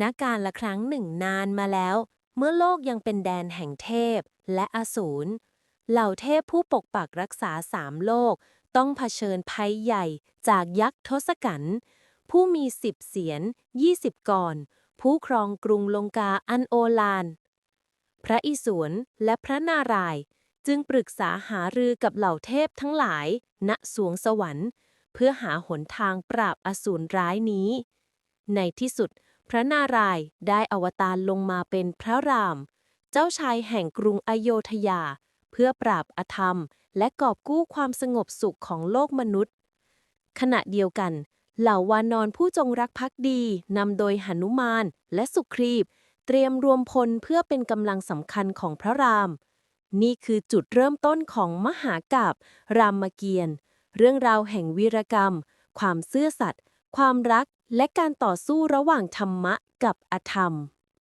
ณการละครั้งหนึ่งนานมาแล้ว เมื่อโลกยังเป็นแดนแห่งเทพและอสูร เหล่าเทพผู้ปกปักรักษาสามโลก ต้องเผชิญภัยใหญ่จากยักษ์ทศกัณฐ์ผู้มีสิบเสียนยี่สิบกร ผู้ครองกรุงลงกาอันโอฬารพระอิศวรและพระนารายณ์จึงปรึกษาหารือกับเหล่าเทพทั้งหลาย ณสวงสวรรค์ เพื่อหาหนทางปราบอสูรร้ายนี้ ในที่สุด พระนารายณ์ได้อวตารลงมาเป็นพระราม เจ้าชายแห่งกรุงอโยธยา เพื่อปราบอธรรม และกอบกู้ความสงบสุขของโลกมนุษย์ ขณะเดียวกัน เหล่าวานอนผู้จงรักภักดีนำโดยหนุมานและสุครีบ เตรียมรวมพลเพื่อเป็นกำลังสำคัญของพระราม นี่คือจุดเริ่มต้นของมหากาบรามเกียรติ์เรื่องราวแห่งวีรกรรม ความซื่อสัตย์ ความรักและการต่อสู้ระหว่างธรรมะกับอธรรม